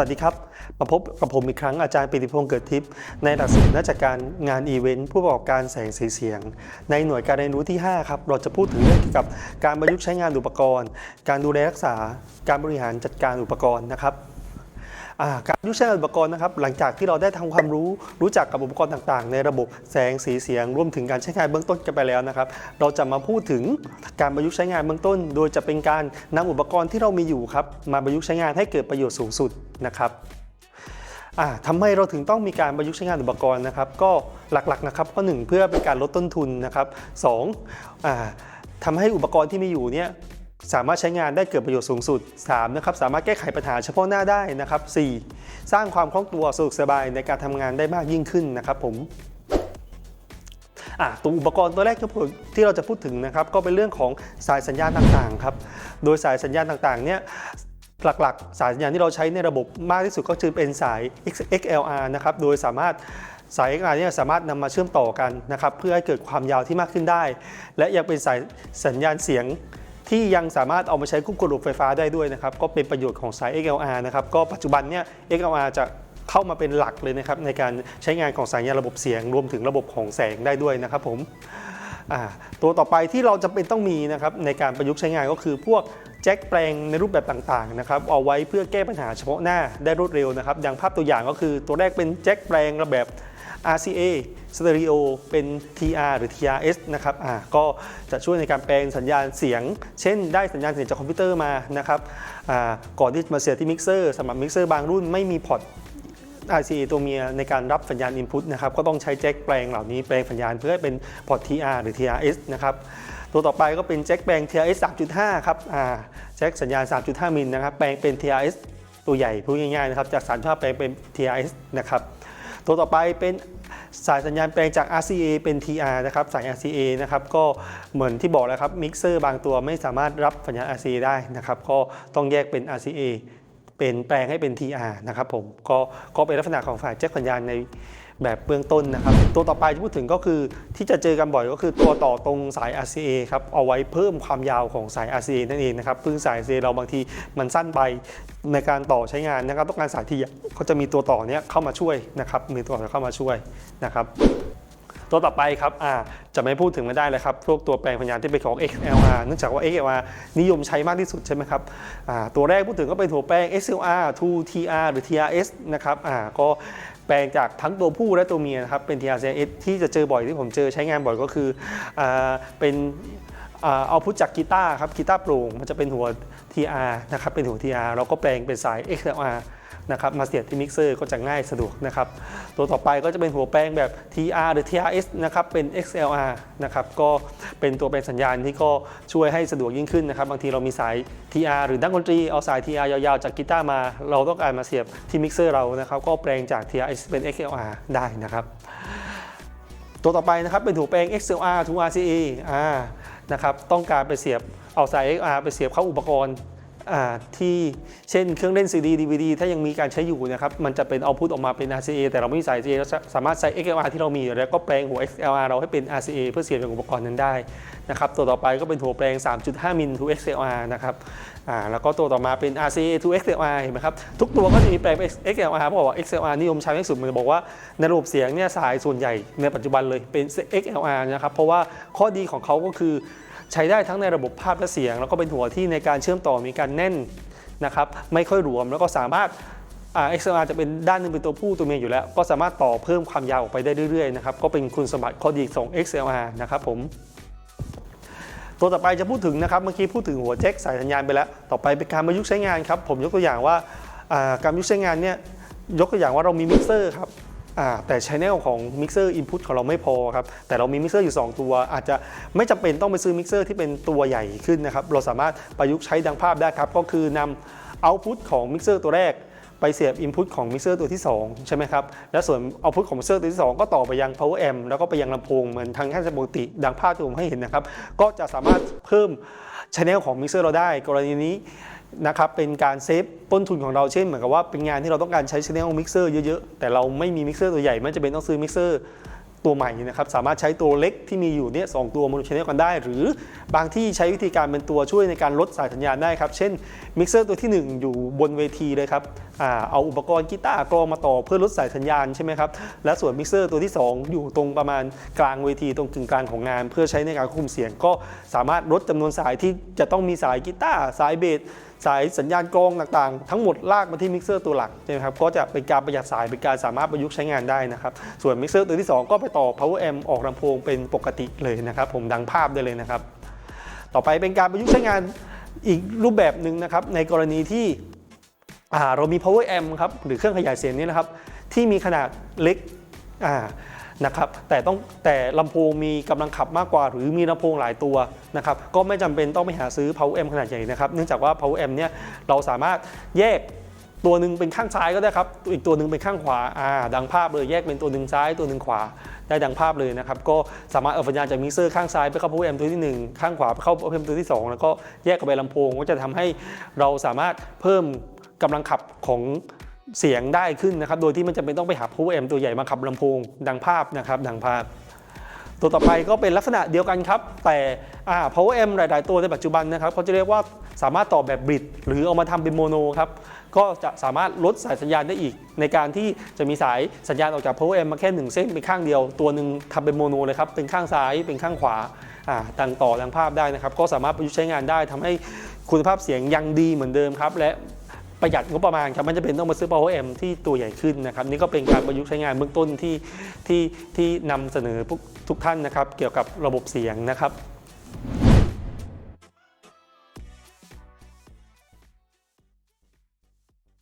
สวัสดีครับ มาพบกับผมอีกครั้งอาจารย์ปิติพงศ์เกิดทิพย์ในหลักสูตรนักจัดการงานอีเวนต์ผู้ประกอบการแสงสีเสียง ในหน่วยการเรียนรู้ที่ 5 ครับ เราจะพูดถึงเรื่องเกี่ยวกับการประยุกต์ใช้งานอุปกรณ์ การดูแลรักษา การบริหารจัดการอุปกรณ์นะครับ การยุกต์ใช้อุปกรณ์นะครับหลังจากที่เราได้ทำความรู้รู้จักกับอุปกรณ์ต่างๆ ในระบบแสงสีเสียงรวมถึงการใช้งานเบื้องต้นกันไปแล้วนะครับ เราจะมาพูดถึงการประยุกต์ใช้งานเบื้องต้น โดยจะเป็นการนำอุปกรณ์ที่เรามีอยู่ครับมาประยุกต์ใช้งานให้เกิดประโยชน์สูงสุดนะครับทำไมเราถึงต้องมีการประยุกต์ใช้งานอุปกรณ์นะครับ ก็หลักๆนะครับข้อหนึ่งเพื่อเป็นการลดต้นทุนนะครับสองอ่าทำให้อุปกรณ์ที่มีอยู่เนี่ย สามารถใช้งานได้เกิดประโยชน์สูงสุด 3 นะครับสามารถแก้ไขปัญหาเฉพาะหน้าได้นะครับ 4 สร้างความคล่องตัวสะดวกสบายในการทำงานได้มากยิ่งขึ้นนะครับผมตัวอุปกรณ์ตัวแรกที่ผมที่เราจะพูดถึงนะครับก็เป็นเรื่องของสายสัญญาณต่างๆครับโดยสายสัญญาณต่างๆเนี่ยหลักๆ สายสัญญาณที่เราใช้ในระบบมากที่สุดก็คือเป็นสาย XLR นะครับโดยสามารถสาย XLR เนี่ยสามารถนำมาเชื่อมต่อกันนะครับเพื่อให้เกิดความยาวที่มากขึ้นได้ และยังเป็นสายสัญญาณเสียง ที่ยังสามารถเอามาใช้ควบคุมระบบไฟฟ้าได้ด้วยนะครับก็เป็นประโยชน์ของสาย XLR นะครับก็ปัจจุบันเนี่ย XLR จะเข้ามาเป็นหลักเลยนะครับในการใช้งานของสายยานระบบเสียง รวมถึงระบบของแสงได้ด้วยนะครับผมตัวต่อไปที่เราจะเป็นต้องมีนะครับในการประยุกต์ใช้งานก็คือพวกแจ็คแปลงในรูปแบบต่างๆนะครับเอาไว้เพื่อแก้ปัญหาเฉพาะหน้าได้รวดเร็วนะครับ อย่างภาพตัวอย่างก็คือตัวแรกเป็นแจ็คแปลงระแบบ RCA Stereo เป็น TR หรือ TRS นะครับอ่าก็จะช่วยในการแปลงสัญญาณเสียง เช่นได้สัญญาณเสียงจากคอมพิวเตอร์มานะครับอ่าก่อนที่จะมาเสียที่มิกเซอร์สำหรับมิกเซอร์บางรุ่นไม่มีพอร์ต RCA ตัวเมียในการรับสัญญาณ Input นะครับก็ต้องใช้แจ็คแปลงเหล่านี้แปลงสัญญาณเพื่อให้เป็นพอร์ต TR หรือ TRS นะครับตัวต่อไปก็เป็นแจ็คแปลง TRS 3.5 ครับอ่าแจ็คสัญญาณ 3.5 มิลนะครับแปลงเป็น TRS ตัวใหญ่พูดง่ายๆนะครับจาก3.5แปลงเป็น TRS นะครับ ตัวต่อไปเป็นสายสัญญาณแปลงจาก RCA เป็น TR นะครับ สาย RCA นะครับ ก็เหมือนที่บอกแล้วครับ มิกเซอร์บางตัวไม่สามารถรับสัญญาณ RCA ได้นะครับ ก็ต้องแยกเป็น RCA เป็นแปลงให้เป็น TR นะครับผม ก็ก็เป็นลักษณะของสายแจ็คสัญญาณใน แบบเบื้องต้นนะครับ ตัวต่อไปที่พูดถึงก็คือที่จะเจอกันบ่อยก็คือตัวต่อตรงสาย RCA ครับเอาไว้เพิ่มความยาวของสาย RCA นั่นเองนะครับซึ่งสาย RCA เราบางทีมันสั้นไปในการต่อใช้งานนะครับต้องการสายที่ก็จะมีตัวต่อเนี้ยเข้ามาช่วยนะครับมีตัวต่อเข้ามาช่วยนะครับตัวต่อไปครับอ่าจะไม่พูดถึงไม่ได้เลยครับ พวกตัวแปลงพยานที่เป็นของ XLR เนื่องจากว่า XLR นิยมใช้มากที่สุดใช่ไหมครับอ่าตัวแรกพูดถึงก็เป็นหัวแปลง XLR 2 TR หรือ TRS นะครับอ่าก็ แปลงจากทั้งตัวผู้และตัวเมียนะครับเป็น TRS ที่จะเจอบ่อยที่ผมเจอใช้งานบ่อยก็คืออเป็นเอาพุทจากกีตาร์ครับกีตาร์โปร่งมันจะเป็นหัว TR นะครับเป็นหัว TR เราก็แปลงเป็นสาย XLR นะครับมาเสียบที่มิกเซอร์ก็จะง่ายสะดวกนะครับตัวต่อไปก็จะเป็นหัวแปลงแบบ TR หรือ TRS นะครับเป็น XLR นะครับก็เป็นตัวแปลงสัญญาณที่ก็ช่วยให้สะดวกยิ่งขึ้นนะครับบางทีเรามีสาย TR หรือนักดนตรีเอาสาย TR ยาวๆ จากกีตาร์มา เราต้องการมาเสียบที่มิกเซอร์เรานะครับก็แปลงจาก TRS เป็น XLR ได้นะครับตัวต่อไปนะครับเป็นหัวแปลง XLR to RCA อ่านะครับต้องการไปเสียบเอาสาย XLR ไปเสียบเข้าอุปกรณ์ ที่เช่นเครื่องเล่น CD DVD ถ้ายังมีการใช้อยู่นะครับ มันจะเป็นเอาพุทออกมาเป็น RCA แต่เราไม่มีสาย RCA เราสามารถใช้ XLR ที่เรามี แล้วก็แปลงหัว XLR เราให้เป็น RCA เพื่อเสียบกับอุปกรณ์นั้นได้นะครับตัวต่อไปก็เป็นหัวแปลง 3.5 มิล to XLR นะครับอ่าแล้วก็ตัวต่อมาเป็น RCA to XLR เห็นไหมครับ ทุกตัวก็จะมีแปลงเป็น XLR เพราะว่า XLR นิยมใช้ที่สุดมันจะบอกว่าในระบบเสียงเนี่ยสายส่วนใหญ่ในปัจจุบันเลยเป็น XLR นะครับเพราะว่าข้อดีของเขาก็คือ ใช้ได้ทั้งในระบบภาพและเสียง แล้วก็เป็นหัวที่ในการเชื่อมต่อมีการแน่นนะครับไม่ค่อยรวมแล้วก็สามารถอ่า XLR จะเป็นด้านหนึงเป็นตัวผู้ตัวเมียอยู่แล้ว ก็สามารถต่อเพิ่มความยาวออกไปได้เรื่อยๆนะครับก็เป็นคุณสมบัติข้อดีของ XLR นะครับผมตัวต่อไปจะพูดถึงนะครับเมื่อกี้พูดถึงหัวแจ็คสายสัญญาณไปแล้ว ต่อไปเป็นการประยุกต์ใช้งานครับผมยกตัวอย่างว่าการประยุกต์ใช้งานเนี่ยยกตัวอย่างว่าเรามีมิกเซอร์ครับ แต่ชแนลของมิกเซอร์อินพุตของเราไม่พอครับ แต่เรามีมิกเซอร์อยู่ 2 ตัว อาจจะไม่จำเป็นต้องไปซื้อมิกเซอร์ที่เป็นตัวใหญ่ขึ้นนะครับ เราสามารถประยุกต์ใช้ดังภาพได้ครับ ก็คือนำเอาพุตของมิกเซอร์ตัวแรกไปเสียบ Input ของมิกเซอร์ตัวที่ 2 ใช่ไหมครับ และส่วน Output ของมิกเซอร์ตัวที่ 2 ก็ต่อไปยัง Power Amp แล้วก็ไปยังลำโพงเหมือนทางแค่ปกติดังภาพที่ผมให้เห็นนะครับ ก็จะสามารถเพิ่มชแนลของมิกเซอร์เราได้ กรณีนี้ นะครับเป็นการเซฟต้นทุนของเราเช่นเหมือนกับว่าเป็นงานที่เราต้องการใช้ชแนลมิกเซอร์เยอะๆ แต่เราไม่มีมิกเซอร์ตัวใหญ่ไม่จำเป็นต้องซื้อมิกเซอร์ตัวใหม่นะครับสามารถใช้ตัวเล็กที่มีอยู่เนี่ยสองตัวมโนชแนลกันได้ หรือบางที่ใช้วิธีการเป็นตัวช่วยในการลดสายสัญญาณได้ครับ เช่นมิกเซอร์ตัวทีหนึ่1 อยู่บนเวทีเลยครับอเอาอุปกรณ์กีตาร์กลองมาต่อเพื่อลดสายสัญญาณใช่ไหมครับและส่วนมิกเซอร์ตัวที่ 2 อยู่ตรงประมาณกลางเวทีตรงกึ่งกลางของงาน เพื่อใช้ในการควบคุมเสียงก็สามารถลดจำนวนสายที่จะต้องมีสายกีตาร์สายเบส สายสัญญาณกรองต่างๆ ทั้งหมดลากมาที่มิกเซอร์ตัวหลักใช่ไหมครับก็จะเป็นการประหยัดสายเป็นการสามารถประยุกต์ใช้งานได้นะครับส่วนมิกเซอร์ตัวที่ 2 ก็ไปต่อ power amp ออกลำโพงเป็นปกติเลยนะครับผมดังภาพได้เลยนะครับ ต่อไปเป็นการประยุกต์ใช้งานอีกรูปแบบหนึ่งนะครับในกรณีที่เรามี power amp ครับหรือเครื่องขยายเสียงนี้นะครับที่มีขนาดเล็กอ่า นะครับแต่ต้องแต่ลำโพงมีกำลังขับมากกว่า หรือมีลำโพงหลายตัวนะครับก็ไม่จำเป็นต้องไปหาซื้อ power amp ขนาดใหญ่นะครับเนื่องจากว่า power amp เนี่ยเราสามารถแยกตัวหนึ่งเป็นข้างซ้ายก็ได้ครับ อีกตัวหนึ่งเป็นข้างขวา อ่า ดังภาพเลย แยกเป็นตัวหนึ่งซ้ายตัวหนึ่งขวา ได้ดังภาพเลยนะครับ ก็สามารถเอาสัญญาณจากมิกเซอร์ข้างซ้ายไปเข้า power a ตัวที่ 1 ข้างขวาไปเข้า power a ตัวที่ 2 แล้วก็แยกกับไปลำโพง ก็จะทำให้เราสามารถเพิ่มกำลังขับของ เสียงได้ขึ้นนะครับ โดยที่มันจะเป็นต้องไปหา power amp ตัวใหญ่มาขับลำโพงดังภาพนะครับดังภาพ ตัวต่อไปก็เป็นลักษณะเดียวกันครับ แต่อ่า power amp หลาย ๆ ตัวในปัจจุบันนะครับเขาจะเรียกว่าสามารถต่อแบบบริดหรือเอามาทำเป็นโมโนครับก็จะสามารถลดสายสัญญาณได้อีก ในการที่จะมีสายสัญญาณออกจาก power amp มาแค่หนึ่งเส้นเป็นข้างเดียว ตัวหนึ่งทำเป็นโมโนเลยครับเป็นข้างซ้ายเป็นข้างขวาอ่าตังต่อดังภาพได้นะครับ ก็สามารถประยุกต์ใช้งานได้ทำให้คุณภาพเสียงยังดีเหมือนเดิมครับและ ประหยัดงบประมาณครับมันจะเป็นต้องมาซื้อ power AM ที่ตัวใหญ่ขึ้นนะครับนี่ก็เป็นการประยุกต์ใช้งานเบื้องต้นที่ที่ที่นำเสนอพวกทุกท่านนะครับ เกี่ยวกับระบบเสียงนะครับ